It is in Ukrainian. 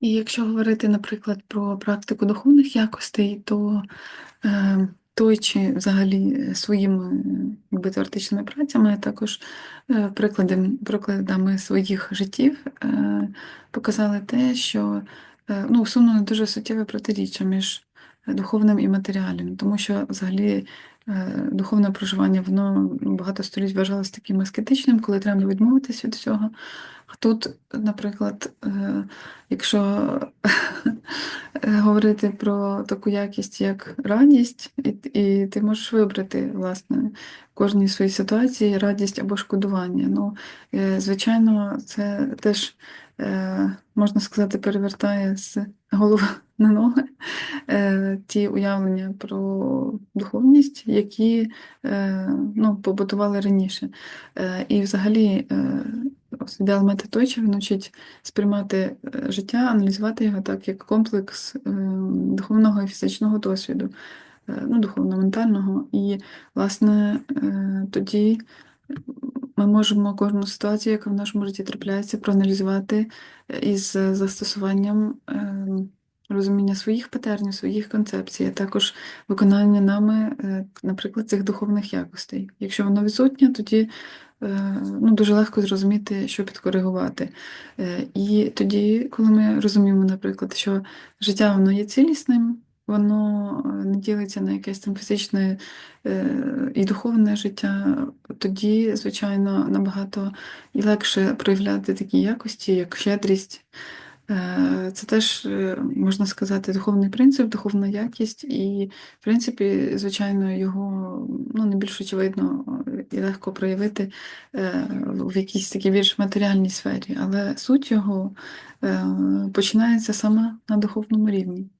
І якщо говорити, наприклад, про практику духовних якостей, то е, той чи взагалі своїми якби, теоретичними працями, а також е, прикладами, прикладами своїх життів е, показали те, що е, ну, усунули дуже суттєве протиріччя між духовним і матеріальним, тому що взагалі е, духовне проживання воно багато століть вважалось таким аскетичним, коли треба відмовитись від всього. А тут, наприклад, е, якщо е, говорити про таку якість, як радість, і, і ти можеш вибрати, власне, в кожній своїй ситуації радість або шкодування. Ну, е, звичайно, це теж, е, можна сказати, перевертає з голови на ноги е, ті уявлення про духовність, які е, ну, побудували раніше. Е, І взагалі е, ідеал метаточі він учить сприймати е, життя, аналізувати його так, як комплекс е, духовного і фізичного досвіду, е, ну, духовно-ментального. І, власне, е, тоді ми можемо кожну ситуацію, яка в нашому житті трапляється, проаналізувати із застосуванням е, розуміння своїх патернів, своїх концепцій, а також виконання нами, е, наприклад, цих духовних якостей. Якщо воно відсутнє, тоді е, ну, дуже легко зрозуміти, що підкоригувати. Е, І тоді, коли ми розуміємо, наприклад, що життя воно є цілісним, воно е, не ділиться на якесь там фізичне е, і духовне життя, тоді, звичайно, набагато і легше проявляти такі якості, як щедрість. Е, Це теж, можна сказати, духовний принцип, духовна якість, і, в принципі, звичайно, його ну, не більш очевидно і легко проявити в якійсь такій більш матеріальній сфері, але суть його починається саме на духовному рівні.